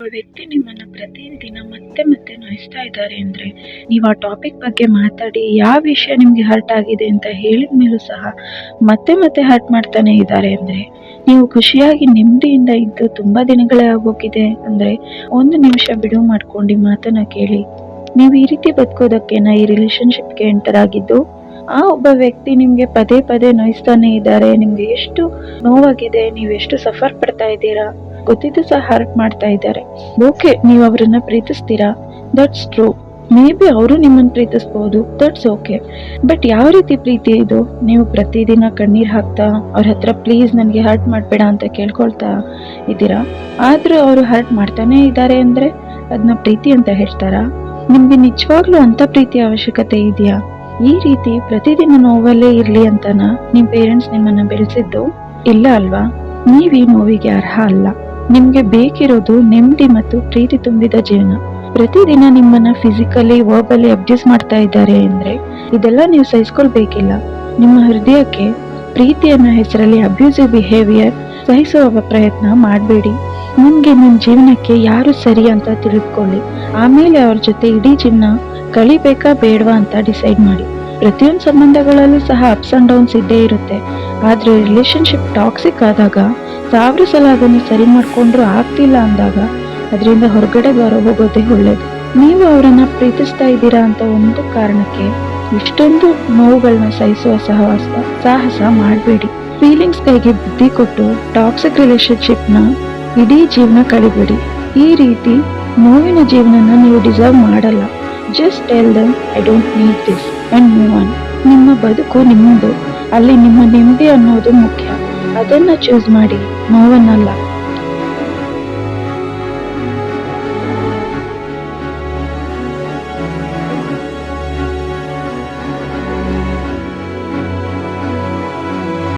ಒಬ್ಬ ವ್ಯಕ್ತಿ ನಿಮ್ಮನ್ನ ಪ್ರತಿದಿನ ಮತ್ತೆ ಮತ್ತೆ ನೋಯಿಸ್ತಾ ಇದ್ದಾರೆ ಅಂದ್ರೆ ನೀವು ಆ ಟಾಪಿಕ್ ಬಗ್ಗೆ ಮಾತಾಡಿ ಯಾವ ವಿಷಯ ನಿಮ್ಗೆ ಹರ್ಟ್ ಆಗಿದೆ ಅಂತ ಹೇಳಿದ ಮೇಲೂ ಸಹ ಮತ್ತೆ ಮತ್ತೆ ಹರ್ಟ್ ಮಾಡ್ತಾನೆ ಇದ್ದಾರೆ ಅಂದ್ರೆ ನೀವು ಖುಷಿಯಾಗಿ ನೆಮ್ಮದಿಯಿಂದ ಇದ್ದು ತುಂಬಾ ದಿನಗಳೇ ಆಗೋಗಿದೆ ಅಂದ್ರೆ ಒಂದು ನಿಮಿಷ ಬಿಡುವು ಮಾಡ್ಕೊಂಡು ಮಾತನ್ನ ಕೇಳಿ. ನೀವು ಈ ರೀತಿ ಬದುಕೋದಕ್ಕೇನ ಈ ರಿಲೇಶನ್ಶಿಪ್ಗೆ ಎಂಟರ್ ಆಗಿದ್ದು ಆ ಒಬ್ಬ ವ್ಯಕ್ತಿ ನಿಮ್ಗೆ ಪದೇ ಪದೇ ನೋಯಿಸ್ತಾನೆ ಇದ್ದಾರೆ, ನಿಮ್ಗೆ ಎಷ್ಟು ನೋವಾಗಿದೆ, ನೀವು ಎಷ್ಟು ಸಫರ್ ಪಡ್ತಾ ಇದ್ದೀರಾ? ಗೊತ್ತಿದ್ದು ಸಹ ಹರ್ಟ್ ಮಾಡ್ತಾ ಇದ್ದಾರೆ. ಓಕೆ, ನೀವು ಅವರನ್ನ ಪ್ರೀತಿಸ್ತೀರಾ? ದಟ್ಸ್ ಟ್ರೂ ಮೇ ಬಿ ಅವರು ನಿಮ್ಮನ್ನು ಪ್ರೀತಿಸ್ಬೋದು. ದಟ್ಸ್ ಓಕೆ ಬಟ್ ಯಾವ ರೀತಿ ಪ್ರೀತಿ ಇದು? ನೀವು ಪ್ರತಿದಿನ ಕಣ್ಣೀರು ಹಾಕ್ತಾ, ಅವ್ರ ಹತ್ರ ಪ್ಲೀಸ್ ನನಗೆ ಹರ್ಟ್ ಮಾಡಬೇಡ ಅಂತ ಕೇಳ್ಕೊಳ್ತಾ ಇದ್ದೀರಾ? ಆದರೂ ಅವರು ಹರ್ಟ್ ಮಾಡ್ತಾನೆ ಇದ್ದಾರೆ ಅಂದರೆ ಅದನ್ನ ಪ್ರೀತಿ ಅಂತ ಹೇಳ್ತಾರಾ? ನಿಮಗೆ ನಿಜವಾಗ್ಲೂ ಅಂತ ಪ್ರೀತಿ ಅವಶ್ಯಕತೆ ಇದೆಯಾ? ಈ ರೀತಿ ಪ್ರತಿದಿನ ನೋವಲ್ಲೇ ಇರಲಿ ಅಂತನ? ನಿಮ್ಮ ಪೇರೆಂಟ್ಸ್ ನಿಮ್ಮನ್ನು ಬೆಳೆಸಿದ್ದು? ಇಲ್ಲ ಅಲ್ವಾ? ನೀವು ಈ ನೋವಿಗೆ ಅರ್ಹ ಅಲ್ಲ. ನಿಮ್ಗೆ ಬೇಕಿರೋದು ನೆಮ್ಮದಿ ಮತ್ತು ಪ್ರೀತಿ ತುಂಬಿದ ಜೀವನ. ಪ್ರತಿದಿನ ನಿಮ್ಮನ್ನ ಫಿಸಿಕಲಿ ವರ್ಬಲಿ ಅಬ್ಯೂಸ್ ಮಾಡ್ತಾ ಇದ್ದಾರೆ ಅಂದ್ರೆ ಇದೆಲ್ಲ ನೀವು ಸಹಿಸ್ಕೊಳ್ಬೇಕಿಲ್ಲ ನಿಮ್ಮ ಹೃದಯಕ್ಕೆ ಪ್ರೀತಿಯನ್ನ ಹೆಸರಲ್ಲಿ ಅಬ್ಯೂಸಿವ್ ಬಿಹೇವಿಯರ್ ಸಹಿಸುವ ಪ್ರಯತ್ನ ಮಾಡಬೇಡಿ. ನಿಮ್ಗೆ ನಿಮ್ಮ ಜೀವನಕ್ಕೆ ಯಾರು ಸರಿ ಅಂತ ತಿಳಿದುಕೊಳ್ಳಿ. ಆಮೇಲೆ ಅವ್ರ ಜೊತೆ ಇಡೀ ಜೀವನ ಕಳಿಬೇಕಾ ಬೇಡವಾ ಅಂತ ಡಿಸೈಡ್ ಮಾಡಿ. ಪ್ರತಿಯೊಂದು ಸಂಬಂಧಗಳಲ್ಲೂ ಸಹ ಅಪ್ಸ್ ಅಂಡ್ ಡೌನ್ಸ್ ಇದ್ದೇ ಇರುತ್ತೆ. ಆದ್ರೆ ರಿಲೇಶನ್ಶಿಪ್ ಟಾಕ್ಸಿಕ್ ಆದಾಗ ಸಾವಿರ ಸಲ ಅದನ್ನು ಸರಿ ಮಾಡ್ಕೊಂಡ್ರು ಆಗ್ತಿಲ್ಲ ಅಂದಾಗ ಅದರಿಂದ ಹೊರಗಡೆ ಬರ ಹೋಗೋದೇ ಒಳ್ಳೇದು. ನೀವು ಅವರನ್ನ ಪ್ರೀತಿಸ್ತಾ ಇದ್ದೀರಾ ಅಂತ ಒಂದು ಕಾರಣಕ್ಕೆ ಇಷ್ಟೊಂದು ನೋವುಗಳನ್ನ ಸಹಿಸುವ ಸಹವಾಸ, ಸಾಹಸ ಮಾಡಬೇಡಿ. ಫೀಲಿಂಗ್ಸ್ ಕೈಗೆ ಬುದ್ಧಿ ಕೊಟ್ಟು ಟಾಕ್ಸಿಕ್ ರಿಲೇಶನ್ಶಿಪ್ನ ಇಡೀ ಜೀವನ ಕಳಿಬೇಡಿ. ಈ ರೀತಿ ನೋವಿನ ಜೀವನನ ನೀವು ಡಿಸರ್ವ್ ಮಾಡಲ್ಲ. Just tell them I don't need this and move on ನಿಮ್ಮ ಬದುಕು ನಿಮ್ಮದು. ಅಲ್ಲಿ ನಿಮ್ಮ ನೆಮ್ಮದಿ ಅನ್ನೋದು ಮುಖ್ಯ. ಅದನ್ನ ಚೂಸ್ ಮಾಡಿ ನೋವನ್ನಲ್ಲ.